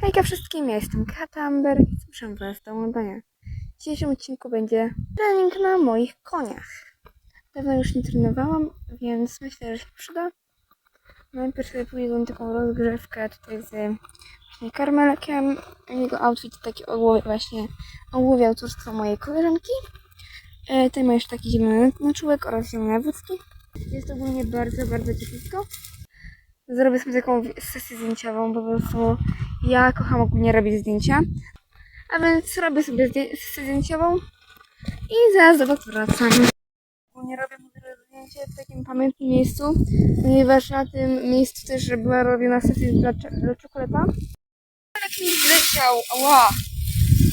Hejka wszystkim, ja jestem Katamber i zapraszam Was do oglądania. W dzisiejszym odcinku będzie trening na moich koniach. Dawno już nie trenowałam, więc myślę, że się przyda. Najpierw sobie pójdę taką rozgrzewkę tutaj z właśnie karmelekiem. Jego outfit taki ogłowie właśnie ogłowie autorstwa mojej koleżanki. E, tutaj ma jeszcze taki zielony naczółek oraz zielone wódki. Jest ogólnie bardzo, bardzo ciepło. Zrobię sobie taką sesję zdjęciową, po prostu ja kocham ogólnie robić zdjęcia. A więc robię sobie sesję zdjęciową i zaraz do Was wracam. Ogólnie robię zdjęcie w takim pamiętnym miejscu, ponieważ na tym miejscu też była robiona sesja dla, dla czekoleta. Tak mi zleciał, ała!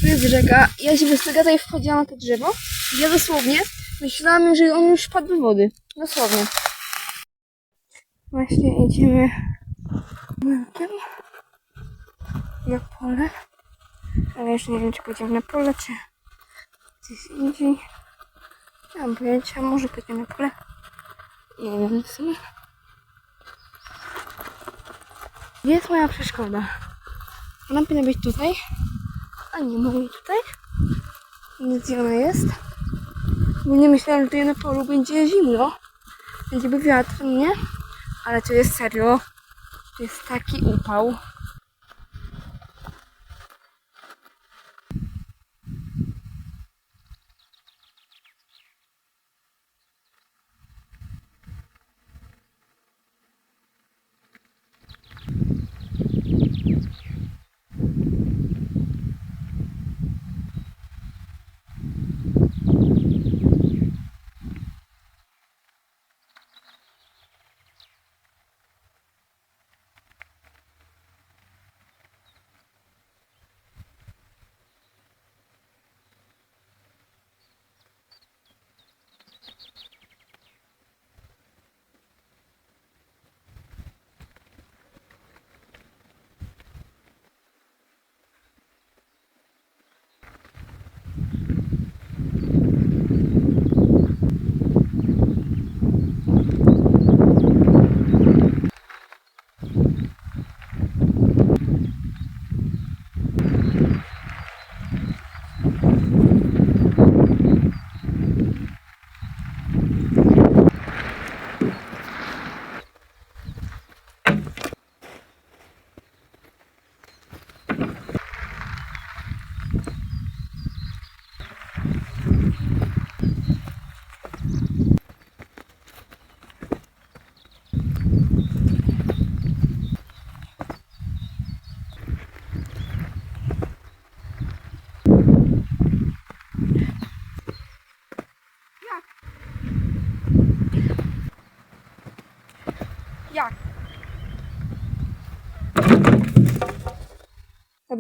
Tu jest rzeka. Ja się bez tutaj wchodziłam na to drzewo. i Ja dosłownie myślałam, że on już wpadł do wody. Dosłownie. Właśnie idziemy mękiem na pole. Ale jeszcze nie wiem, czy pójdziemy na pole, czy gdzieś indziej. Nie mam pojęcia, może pójdziemy na pole. Nie wiem w sumie. Gdzie jest moja przeszkoda? Ona powinna być tutaj, a nie ma jej tutaj. Gdzie ona jest. Bo nie myślałam, że tutaj na polu będzie zimno. Będzie by wiatr, nie? Ale to jest serio. To jest taki upał.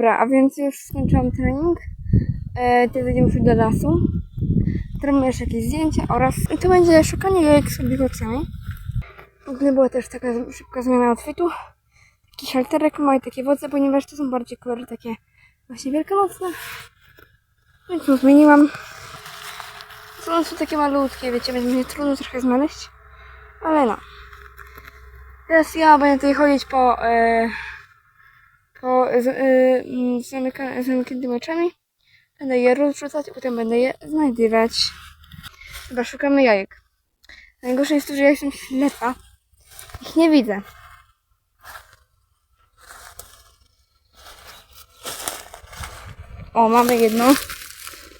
Dobra, a więc już skończyłam trening. E, teraz będziemy szli do lasu. Zrobimy jeszcze jakieś zdjęcia oraz i to będzie szukanie jajek z obliwacami. W ogóle była też taka szybka zmiana outfitu. Taki halterek ma i takie wodze, ponieważ to są bardziej kolory takie właśnie wielkanocne. Więc to zmieniłam. Są są takie malutkie, wiecie, będzie mnie trudno trochę znaleźć. Ale no. Teraz ja będę tutaj chodzić po, e, po z, e, m, zamyka, zamkniętymi oczami. Będę je rozrzucać, potem będę je znajdywać. Chyba szukamy jajek. Najgorsze jest to, że ja jestem ślepa. Ich nie widzę. O, mamy jedno.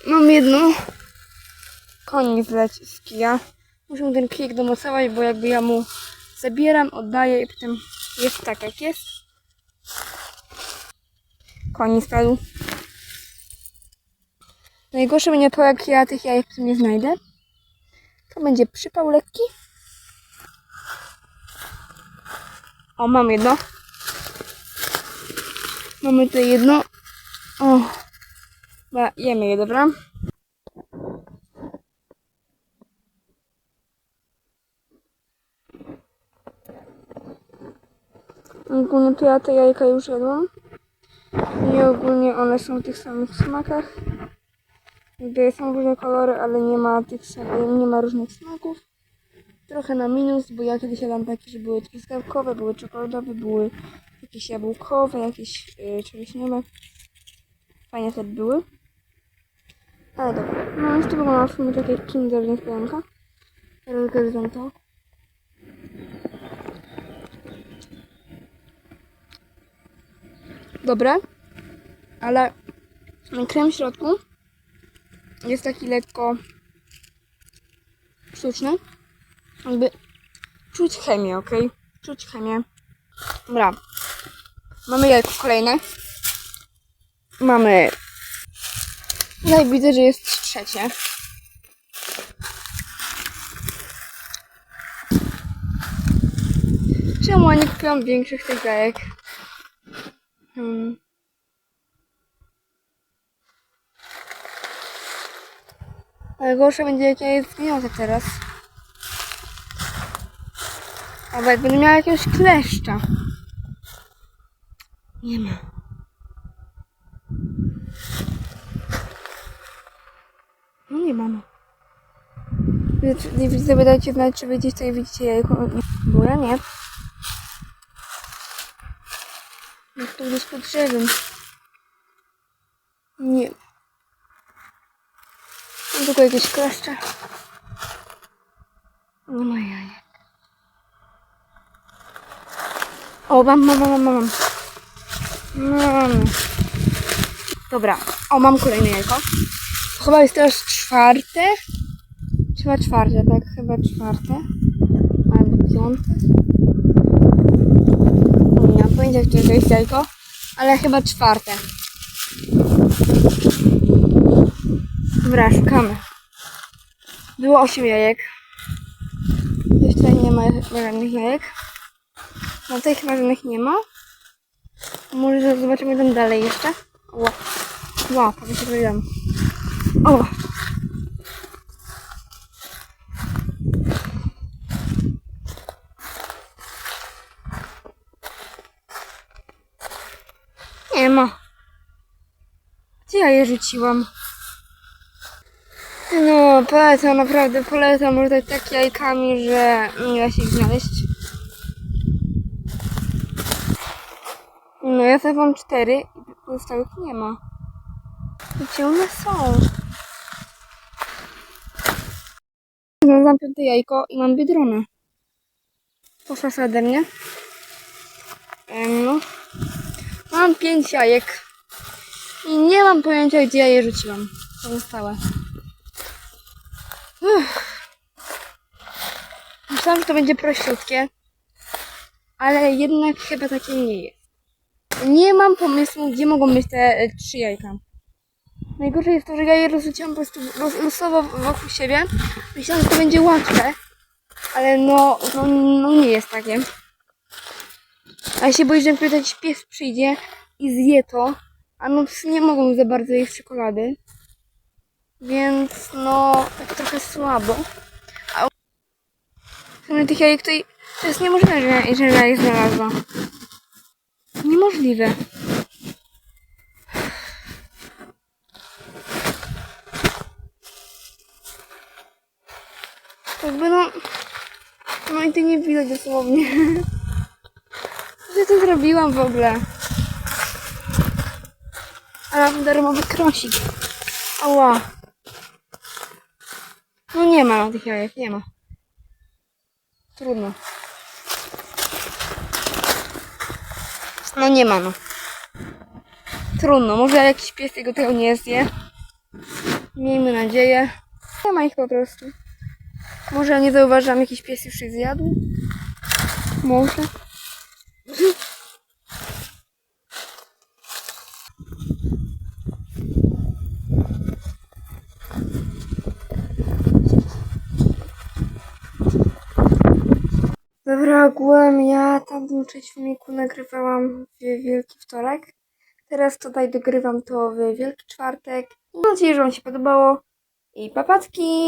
Mam jedno. Koń zleci z kija. Muszę ten kijek domocować, bo jakby ja mu zabieram, oddaję i potem jest tak jak jest. Koń spadł. Najgorsze będzie to, jak ja tych jajek nie znajdę. To będzie przypał lekki. O, mam jedno. Mamy tutaj jedno. O, Dobra, jemy je, dobra? Ogólnie to ja te jajka już jadłam. I ogólnie one są w tych samych smakach. Jakby są różne kolory, ale nie ma tych nie ma różnych smaków. Trochę na minus, bo ja kiedyś jadłam takie, że były truskawkowe, były czekoladowe, były jakieś jabłkowe, jakieś yy, czereśniowe. Fajnie te były. Ale dobra. No już to wygląda w sumie tak jak kinder niespodzianka. Rozgryzam to. Dobre. Ale krem w środku jest taki lekko sztuczny. Jakby czuć chemię, ok? Czuć chemię. Dobra. Mamy jajko kolejne. Mamy. Tutaj widzę, że jest trzecie. Czemu nie kupiłam większych tych jajek? Hmm. Ale gorsze będzie jak ja je zgniotę teraz. Albo jak będę miała jakiegoś kleszcza. Nie ma. No nie mam. Nie widzę, dajcie znać, czy wy gdzieś tutaj widzicie jajko. Ja nie. To gdzieś pod drzewem. Nie. Mam tylko jakieś kleszcze. Nie ma. O, mam, mam, mam, mam, mam. Mam. Dobra. O, mam kolejne jajko. Chyba jest teraz czwarte. Chyba czwarte, tak? Chyba czwarte. Albo piąte. Mam pojęcia, które to jest jajko. Ale chyba czwarte. Dobra, szukamy. Było 8 jajek. Tutaj nie ma żadnych jajek. No tutaj chyba żadnych nie ma. Może zobaczymy tam dalej jeszcze. Ła. Ła, prawie się. O! Ma. Gdzie ja je rzuciłam? No, polecam, naprawdę polecam rzucać tak jajkami, że nie da się ich znaleźć. No, ja mam cztery i pozostałych nie ma. Gdzie one są? Znalazłam piąte jajko i mam biedronę. Poszła ode mnie. No. Mam pięć jajek. I nie mam pojęcia, gdzie ja je rzuciłam. Pozostałe. Uff. Myślałam, że to będzie prościutkie. Ale jednak chyba takie nie jest. Nie mam pomysłu, gdzie mogą być te e, trzy jajka. Najgorsze jest to, że ja je rozrzuciłam po prostu los- losowo wokół siebie. Myślałam, że to będzie łatwe. Ale no, no, no nie jest takie. A ja się boję, że jakiś pies przyjdzie i zje to, a no nie mogą za bardzo jeść czekolady. Więc no, tak trochę słabo. A w sumie tych jajek tutaj, to jest niemożliwe, że, że ja je znalazła. Niemożliwe. Jakby no, no i ty nie widać dosłownie. Ja to zrobiłam w ogóle? Ale mam darmowy krosik. Ała. No nie ma no, tych jajek, nie ma. Trudno. No nie ma no. Trudno, może jakiś pies tego tego nie zje. Miejmy nadzieję. Nie ma ich po prostu. Może ja nie zauważam, jakiś pies już ich zjadł? Może. Dobra, ogółem ja tamtą część filmiku nagrywałam w Wielki Wtorek. Teraz tutaj dogrywam to w Wielki Czwartek. Mam nadzieję, że Wam się podobało. I papatki!